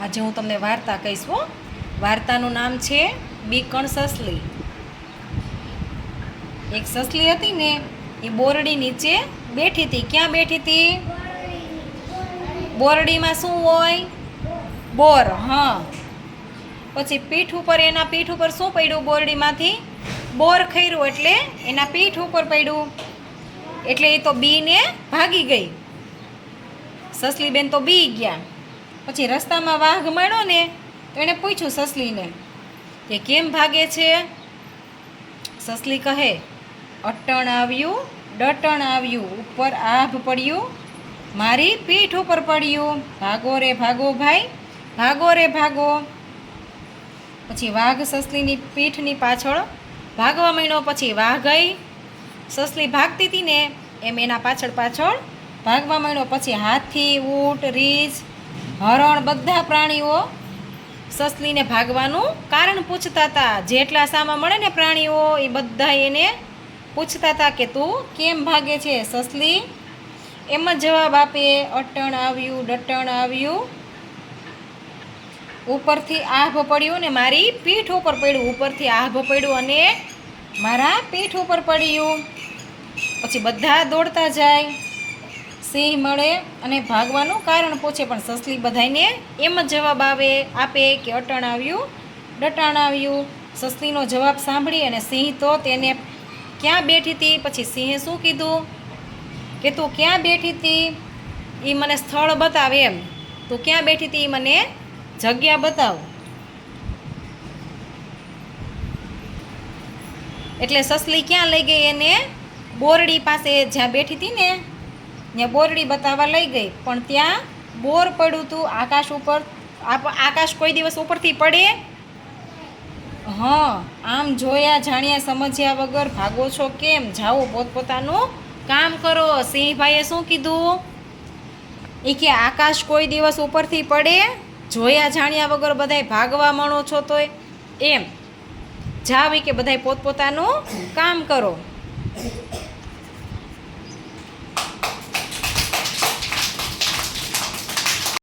આજે હું તમને વાર્તા કહીશ, હો. વાર્તાનું નામ છે બીકણ સસલી. એક સસલી હતી ને, એ બોરડી નીચે બેઠી હતી. ક્યાં બેઠી હતી? બોરડીમાં શું હોય? બોર, હા. પછી પીઠ ઉપર, એના પીઠ ઉપર શું પડ્યું? બોરડીમાંથી બોર ખર્યું એટલે એના પીઠ ઉપર પડ્યું. એટલે એ તો બીને ભાગી ગઈ. સસલીબેન તો બી ગયા. પછી રસ્તામાં વાઘ મળ્યો ને, તો એણે પૂછ્યું સસલીને કે કેમ ભાગે છે? સસલી કહે, અટણ આવ્યું, ડટણ આવ્યું, ઉપર આભ પડ્યું, મારી પીઠ ઉપર પડ્યું. ભાગો રે, ભાગો ભાઈ, ભાગો રે, ભાગો. પછી વાઘ સસલીની પીઠની પાછળ ભાગવા માંડ્યો, પછી વાઘ ગઈ. સસલી ભાગતી હતી ને, એમ એના પાછળ પાછળ ભાગવા માંડ્યો, પછી હાથી ઊંટ રીંછ હરણ બધા પ્રાણીઓ સસલીને ભાગવાનું કારણ પૂછતા હતા. જેટલા સામા મળે ને પ્રાણીઓ, એ બધા એને પૂછતા હતા કે તું કેમ ભાગે છે સસલી? એમ જ જવાબ આપે, અટણ આવ્યું, ડટણ આવ્યું. ઉપરથી આભ પડ્યું ને મારી પીઠ ઉપર પડ્યું. ઉપરથી આભ પડ્યું અને મારા પીઠ ઉપર પડ્યું. પછી બધા દોડતા જાય. સિંહ મળે અને ભાગવાનું કારણ પૂછે, પણ સસલી બધાને એમ જ જવાબ આવે, આપે કે અટણ આવ્યું ડટાણ આવ્યું સસલીનો જવાબ સાંભળી અને સિંહ તો તેને ક્યાં બેઠી હતી? પછી સિંહે શું કીધું? કે તું ક્યાં બેઠી હતી? એ મને સ્થળ બતાવે એમ. તું ક્યાં બેઠી હતી? એ મને જગ્યા બતાવ. એટલે સસલી ક્યાં લઈ ગઈ? એને બોરડી પાસે જ્યાં બેઠી હતી ને ત્યાં બોરડી બતાવવા લઈ ગઈ. પણ ત્યાં બોર પડ્યું હતું આકાશ ઉપર. આકાશ કોઈ દિવસ ઉપરથી પડે? હા, આમ જોયા, જાણ્યા, સમજ્યા વગર ભાગો છો કેમ? જાઓ, પોતપોતાનું કામ કરો. સિંહભાઈએ શું કીધું? એ કે આકાશ કોઈ દિવસ ઉપરથી પડે? જોયા, જાણ્યા વગર બધાય ભાગવા મણો છો તોય. એમ. જાવ કે બધાય પોતપોતાનું કામ કરો.